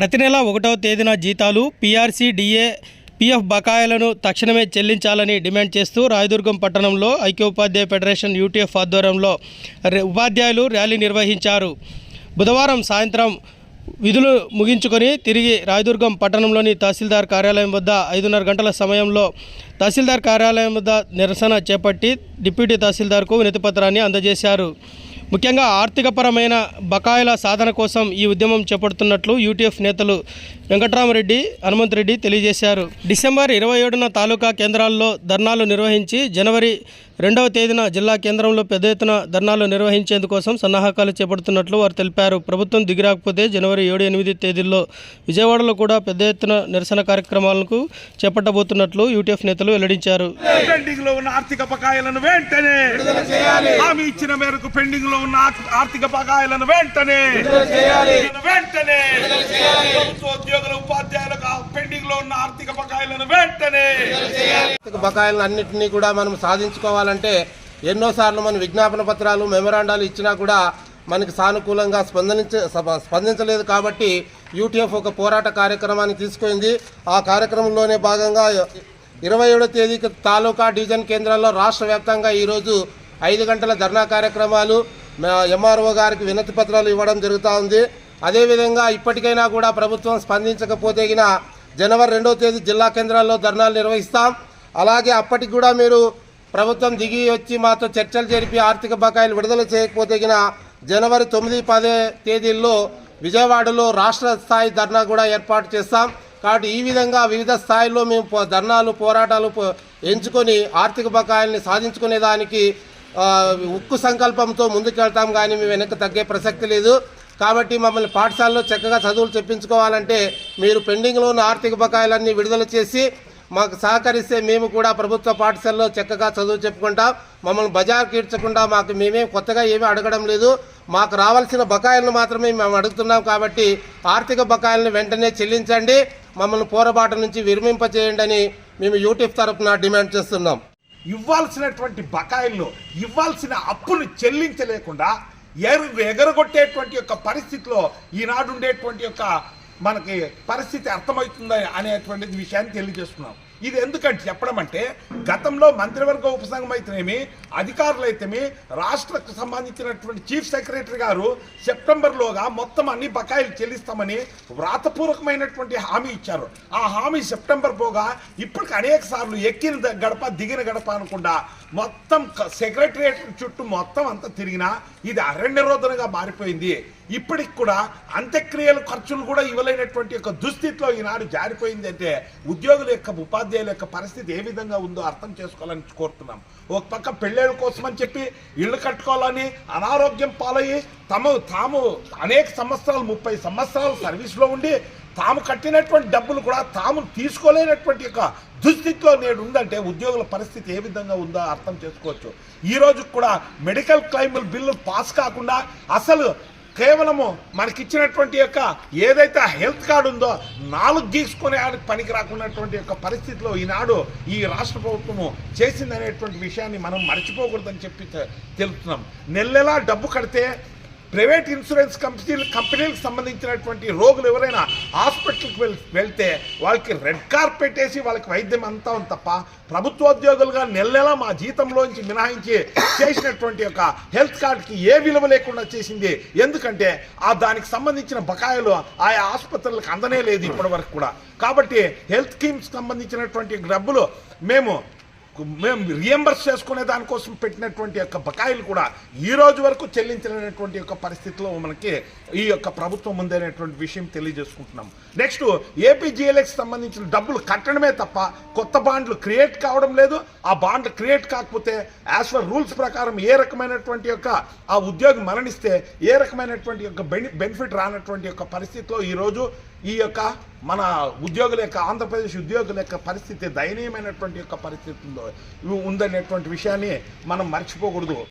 ప్రతి నెల ఒకటవ తేదీన జీతాలు పీఆర్సీ డిఏ పీఎఫ్ బకాయిలను తక్షణమే చెల్లించాలని డిమాండ్ చేస్తూ రాయదుర్గం పట్టణంలో ఐక్యోపాధ్యాయ ఫెడరేషన్ యూటీఎఫ్ ఆధ్వర్యంలో ఉపాధ్యాయులు ర్యాలీ నిర్వహించారు. బుధవారం సాయంత్రం విధులు ముగించుకొని తిరిగి రాయదుర్గం పట్టణంలోని తహసీల్దార్ కార్యాలయం వద్ద ఐదున్నర గంటల సమయంలో తహసీల్దార్ కార్యాలయం వద్ద నిరసన చేపట్టి డిప్యూటీ తహసీల్దార్కు వినతిపత్రాన్ని అందజేశారు. ముఖ్యంగా ఆర్థికపరమైన బకాయిల సాధన కోసం ఈ ఉద్యమం చేపడుతున్నట్లు యూటీఎఫ్ నేతలు వెంకట్రామరెడ్డి హనుమంతరెడ్డి తెలియజేశారు. డిసెంబర్ ఇరవై ఏడున తాలూకా కేంద్రాల్లో ధర్నాలు నిర్వహించి జనవరి రెండవ తేదీన జిల్లా కేంద్రంలో పెద్ద ఎత్తున ధర్నాలు నిర్వహించేందుకోసం సన్నాహకాలు చేపడుతున్నట్లు వారు తెలిపారు. ప్రభుత్వం దిగిరాకపోతే జనవరి ఏడు ఎనిమిది తేదీల్లో విజయవాడలో కూడా పెద్ద ఎత్తున నిరసన కార్యక్రమాలకు చేపట్టబోతున్నట్లు యూటీఎఫ్ నేతలు వెల్లడించారు. పెండింగ్లో ఉన్న ఆర్థిక బకాయిలను వెంటనే హామీ ఇచ్చిన మేరకు పెండింగ్లో ఉన్న ఆర్థ- ఆర్థిక బకాయిలను వెంటనే వెంటనే ప్రభుత్వ ఉద్యోగుల ఉపాధ్యాయులకు పెండింగ్లో ఉన్న ఆర్థిక బకాయిలను వెంటనే ఆర్థిక బకాయిలను అన్నింటినీ కూడా మనం సాధించుకోవాలంటే ఎన్నోసార్లు మనం విజ్ఞాపన పత్రాలు మెమరాండాలు ఇచ్చినా కూడా మనకి సానుకూలంగా స్పందించ సప- స్పందించలేదు కాబట్టి యూటీఎఫ్ ఒక పోరాట కార్యక్రమాన్ని తీసుకుంది. ఆ కార్యక్రమంలోనే భాగంగా ఇరవై ఏడో తేదీకి తాలూకా డివిజన్ కేంద్రాల్లో రాష్ట్ర వ్యాప్తంగా ఈరోజు ఐదు గంటల ధర్నా కార్యక్రమాలు ఎంఆర్ఓ గారికి వినతి పత్రాలు ఇవ్వడం జరుగుతూ ఉంది. అదేవిధంగా ఇప్పటికైనా కూడా ప్రభుత్వం స్పందించకపోతే జనవరి రెండో తేదీ జిల్లా కేంద్రాల్లో ధర్నాలు నిర్వహిస్తాం. అలాగే అప్పటికి కూడా మీరు ప్రభుత్వం దిగి వచ్చి మాతో చర్చలు జరిపి ఆర్థిక బకాయిలు విడుదల చేయకపోతే జనవరి తొమ్మిది పదే తేదీల్లో విజయవాడలో రాష్ట్ర స్థాయి ధర్నా కూడా ఏర్పాటు చేస్తాం. కాబట్టి ఈ విధంగా వివిధ స్థాయిల్లో మేము పో- ధర్నాలు పోరాటాలు ఎంచుకొని ఆర్థిక బకాయిల్ని సాధించుకునే దానికి ఉక్కు సంకల్పంతో ముందుకెళ్తాం కానీ మేము వెనక్కి తగ్గే ప్రసక్తి లేదు. కాబట్టి మమ్మల్ని పాఠశాలలో చక్కగా చదువులు చెప్పించుకోవాలంటే మీరు పెండింగ్లో ఉన్న ఆర్థిక బకాయిలన్నీ విడుదల చేసి మాకు సహకరిస్తే మేము కూడా ప్రభుత్వ పాఠశాలలో చక్కగా చదువు చెప్పుకుంటాం. మమ్మల్ని బజార్ కీడ్చకుండా మాకు మేమేం కొత్తగా ఏమీ అడగడం లేదు. మాకు రావాల్సిన బకాయిలను మాత్రమే మేము అడుగుతున్నాం కాబట్టి ఆర్థిక బకాయిలను వెంటనే చెల్లించండి. మమ్మల్ని పోరబాటు నుంచి విరమింపచేయండి అని మేము యూట్యూబ్ తరఫున డిమాండ్ చేస్తున్నాం. ఇవ్వాల్సినటువంటి బకాయిలను ఇవ్వాల్సిన అప్పును చెల్లించలేకుండా ఎరు ఎగరగొట్టేటువంటి యొక్క పరిస్థితిలో ఈనాడు ఉండేటువంటి యొక్క మనకి పరిస్థితి అర్థమవుతుందా అనేటువంటిది విషయాన్ని తెలియజేస్తున్నాం. ఇది ఎందుకంటే చెప్పడం అంటే గతంలో మంత్రివర్గ ఉపసంఘం అయితేనేమి అధికారులు అయితేమి రాష్ట్రకు సంబంధించినటువంటి చీఫ్ సెక్రటరీ గారు సెప్టెంబర్లోగా మొత్తం అన్ని బకాయిలు చెల్లిస్తామని వ్రాతపూర్వకమైనటువంటి హామీ ఇచ్చారు. ఆ హామీ సెప్టెంబర్ పోగా ఇప్పటికి అనేక సార్లు ఎక్కిన గడప దిగిన గడప అనకుండా మొత్తం సెక్రటరియట్ చుట్టూ మొత్తం అంతా తిరిగినా ఇది అరణ్య రోదనగా మారిపోయింది. ఇప్పటికి కూడా అంత్యక్రియలు ఖర్చులు కూడా ఇవ్వలేనటువంటి యొక్క దుస్థితిలో ఈనాడు జారిపోయింది అంటే ఉద్యోగుల యొక్క ఉపాధ్యాయుల యొక్క పరిస్థితి ఏ విధంగా ఉందో అర్థం చేసుకోవాలని కోరుతున్నాం. ఒక పక్క పెళ్ళిళ్ళ కోసం అని చెప్పి ఇళ్ళు కట్టుకోవాలని అనారోగ్యం పాలయ్యి తమ తాము అనేక సంవత్సరాలు ముప్పై సంవత్సరాలు సర్వీస్లో ఉండి తాము కట్టినటువంటి డబ్బులు కూడా తాము తీసుకోలేనటువంటి యొక్క దుస్థితిలో నేడు ఉందంటే ఉద్యోగుల పరిస్థితి ఏ విధంగా ఉందో అర్థం చేసుకోవచ్చు. ఈ కూడా మెడికల్ క్లైముల బిల్లు పాస్ కాకుండా అసలు కేవలము మనకిచ్చినటువంటి యొక్క ఏదైతే హెల్త్ కార్డు ఉందో నాలుగు గీసుకునే పనికి రాకున్నటువంటి యొక్క పరిస్థితిలో ఈనాడు ఈ రాష్ట్ర ప్రభుత్వము చేసిందనేటువంటి విషయాన్ని మనం మర్చిపోకూడదని చెప్పి తెలుపుతున్నాం. నెల డబ్బు కడితే ప్రైవేట్ ఇన్సూరెన్స్ కంపెనీలు కంపెనీలకు సంబంధించినటువంటి రోగులు ఎవరైనా హాస్పిటల్కి వెళ్ వెళ్తే వాళ్ళకి రెడ్ కార్పెట్ వేసి వాళ్ళకి వైద్యం అంతా ఉంది తప్ప ప్రభుత్వోద్యోగులుగా నెల నెల మా జీతంలోంచి మినహాయించి చేసినటువంటి యొక్క హెల్త్ కార్డ్కి ఏ విలువ లేకుండా చేసింది. ఎందుకంటే ఆ దానికి సంబంధించిన బకాయిలు ఆయా ఆసుపత్రులకు అందనే లేదు ఇప్పటి వరకు కూడా. కాబట్టి హెల్త్ స్కీమ్స్ సంబంధించినటువంటి డబ్బులు మేము మేము రియంబర్స్ చేసుకునే దానికోసం పెట్టినటువంటి యొక్క బకాయిలు కూడా ఈ రోజు వరకు చెల్లించలేనటువంటి యొక్క పరిస్థితిలో మనకి ఈ యొక్క ప్రభుత్వం ఉందనేటువంటి విషయం తెలియజేసుకుంటున్నాం. నెక్స్ట్ ఏపీజీఎల్ఎక్స్ సంబంధించిన డబ్బులు కట్టడమే తప్ప కొత్త బాండ్లు క్రియేట్ కావడం లేదు. ఆ బాండ్లు క్రియేట్ కాకపోతే యాజ్ ఫర్ రూల్స్ ప్రకారం ఏ రకమైనటువంటి యొక్క ఆ ఉద్యోగి మరణిస్తే ఏ రకమైనటువంటి యొక్క బెనిఫిట్ రానటువంటి యొక్క పరిస్థితిలో ఈరోజు ఈ యొక్క మన ఉద్యోగుల యొక్క ఆంధ్రప్రదేశ్ ఉద్యోగుల యొక్క పరిస్థితి దయనీయమైనటువంటి యొక్క పరిస్థితి ఉందో ఉందనేటువంటి విషయాన్ని మనం మర్చిపోకూడదు.